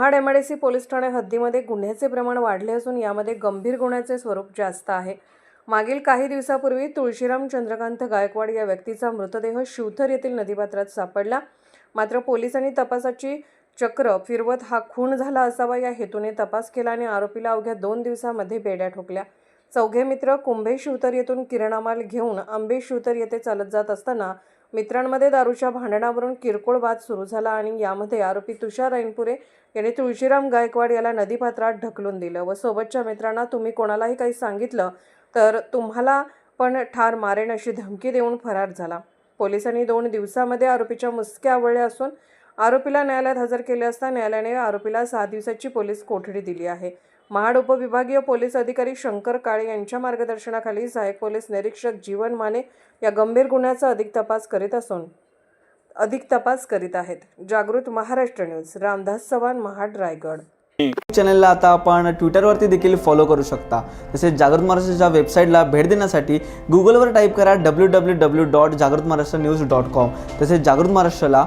Mahad MIDC police ठाणे हद्दीमध्ये गुन्ह्याचे प्रमाण वाढले असून यामध्ये गंभीर गुन्ह्याचे स्वरूप जास्त आहे. मागील काही दिवसापूर्वी तुळशीराम चंद्रकांत गायकवाड या व्यक्तीचा मृतदेह शिवथर येथील नदीपात्रात सापडला. मात्र पोलिसांनी तपासाची चक्र फिरवत हा खून झाला असावा या हेतूने तपास केला आणि आरोपीला अवघ्या दोन दिवसामध्ये बेड्या ठोकल्या. चौघे मित्र कुंभे शिवतर येथून किरणामाल घेऊन आंबे शिवतर येथे चालत जात असताना मित्रांमध्ये दारूच्या भांडणावरून किरकोळ वाद सुरू झाला आणि यामध्ये आरोपी तुषार ऐनपुरे याने तुळशीराम गायकवाड याला नदीपात्रात ढकलून दिलं व सोबतच्या मित्रांना तुम्ही कोणालाही काही सांगितलं तर तुम्हाला पण ठार मारेन अशी धमकी देऊन फरार झाला. पोलिसांनी दोन दिवसामध्ये आरोपीच्या मुसक्या आवळल्या असून आरोपीला न्यायालयात हजर केले असता न्यायालयाने आरोपीला सहा दिवसाची पोलीस कोठडी दिली आहे. महाड उपविभागीय पोलीस अधिकारी शंकर काळे यांच्या मार्गदर्शनाखाली सहाय्यक पोलीस निरीक्षक जीवन माने या गंभीर गुन्ह्याचा अधिक तपास करीत असून अधिक तपास करीत आहेत. जागृत महाराष्ट्र न्यूज रामदास चव्हाण महाड रायगड. चॅनलला आता आपण ट्विटरवरती देखील फॉलो करू शकता. तसेच जागृत महाराष्ट्राच्या वेबसाईटला भेट देण्यासाठी गुगलवर टाईप करा डब्ल्यू डब्ल्यू डब्ल्यू डॉट जागृत महाराष्ट्र न्यूज डॉट कॉम तसेच जागृत महाराष्ट्राला